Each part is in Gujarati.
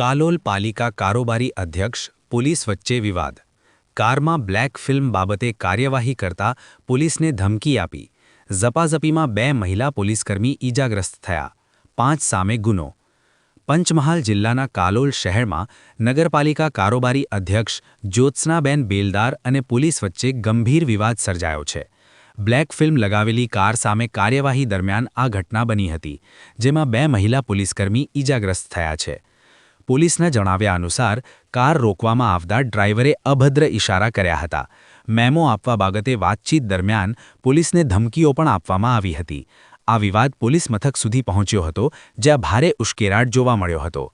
કાલોલ પાલિકા કારોબારી અધ્યક્ષ, પોલીસ વચ્ચે વિવાદ. કારમાં બ્લેક ફિલ્મ બાબતે કાર્યવાહી કરતા પોલીસને ધમકી આપી. ઝપાઝપીમાં બે મહિલા પોલીસકર્મી ઈજાગ્રસ્ત થયા. પાંચ સામે ગુનો. પંચમહાલ જિલ્લાના કાલોલ શહેરમાં નગરપાલિકા કારોબારી અધ્યક્ષ જ્યોત્સનાબેન બેલદાર અને પોલીસ વચ્ચે ગંભીર વિવાદ સર્જાયો છે. બ્લેક ફિલ્મ લગાવેલી કાર સામે કાર્યવાહી દરમિયાન આ ઘટના બની હતી, જેમાં બે મહિલા પોલીસકર્મી ઈજાગ્રસ્ત થયા છે. પોલીસના જણાવ્યા અનુસાર, કાર રોકવામાં આવતા ડ્રાઈવરે અભદ્ર ઇશારા કર્યા હતા. મેમો આપવા બાબતે વાતચીત દરમિયાન પોલીસને ધમકીઓ પણ આપવામાં આવી હતી. આ વિવાદ પોલીસ મથક સુધી પહોંચ્યો હતો, જ્યાં ભારે ઉશ્કેરાટ જોવા મળ્યો હતો.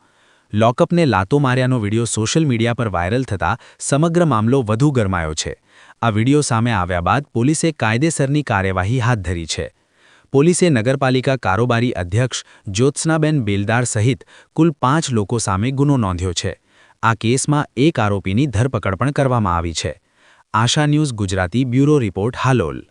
લોકઅપને લાતો માર્યાનો વિડિયો સોશિયલ મીડિયા પર વાયરલ થતાં સમગ્ર મામલો વધુ ગરમાયો છે. આ વીડિયો સામે આવ્યા બાદ પોલીસે કાયદેસરની કાર્યવાહી હાથ ધરી છે. પોલીસે નગરપાલિકા કારોબારી અધ્યક્ષ જ્યોત્સનાબેન બેલદાર સહિત કુલ પાંચ લોકો સામે ગુનો નોંધ્યો છે આ કેસમાં એક આરોપીની ધરપકડ પણ કરવામાં આવી છે Asha news Gujarati bureau report Halol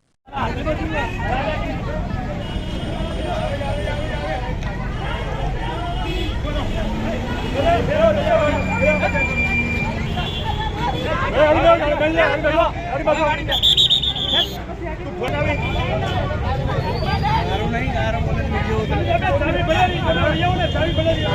ಯಾವನ ಚಾವಿ ಬೆಳಗ್ಗೆ